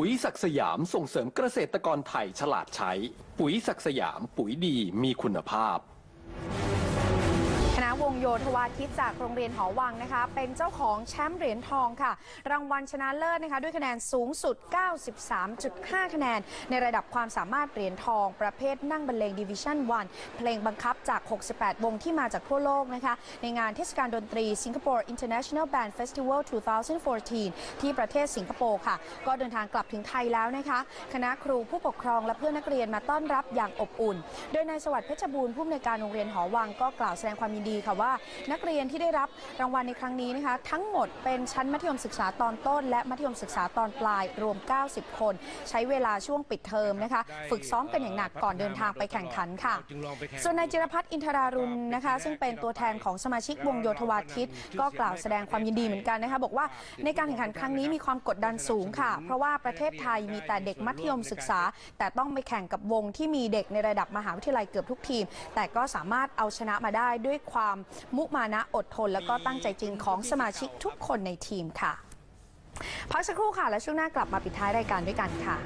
ปุ๋ยศักดิ์สยามส่งเสริมเกษตรกรไทยฉลาดใช้ ปุ๋ยศักดิ์สยามปุ๋ยดีมีคุณภาพ โยธวาทิตจากโรงเรียนหอวังนะคะ เป็นเจ้าของแชมป์เหรียญทองค่ะ รางวัลชนะเลิศนะคะด้วยคะแนนสูงสุด 93.5 คะแนน ในระดับความสามารถเหรียญทอง ประเภทนั่งบรรเลงดิวิชั่น 1 เพลงบังคับจาก 68 วงที่มาจากทั่วโลกนะคะในงานเทศกาลดนตรี Singapore International Band Festival 2014 ที่ประเทศสิงคโปร์ค่ะ ก็เดินทางกลับถึงไทยแล้วนะคะคณะครูผู้ปกครองและเพื่อนนักเรียนมาต้อนรับอย่างอบอุ่น โดยนายสวัสดิ์เพชรบูรณ์ผู้อำนวยการโรงเรียนหอวังก็กล่าวแสดงความยินดีค่ะว่านักเรียนที่ได้รับรางวัลในครั้งนี้นะคะ ทั้งหมดเป็นชั้นมัธยมศึกษาตอนต้น และมัธยมศึกษาตอนปลายรวม 90 คน ใช้เวลาช่วงปิดเทอมนะคะ ฝึกซ้อมกันอย่างหนักก่อนเดินทางไปแข่งขันค่ะ ส่วนนายจิรพัฒน์อินทรารุณนะคะ ซึ่งเป็นตัวแทนของสมาชิกวงโยธวาทิต ก็กล่าวแสดงความยินดีเหมือนกันนะคะ บอกว่าในการแข่งขันครั้งนี้มีความกดดันสูงค่ะ เพราะว่าประเทศไทยมีแต่เด็กมัธยมศึกษา แต่ต้องไปแข่งกับวงที่มีเด็กในระดับมหาวิทยาลัยเกือบทุกทีม แต่ก็สามารถเอาชนะมาได้ด้วยความมุมานะอดทน แล้วก็ตั้งใจจริงของสมาชิกทุกคนในทีมค่ะ พักสักครู่ค่ะ และช่วงหน้ากลับมาปิดท้ายรายการด้วยกันค่ะ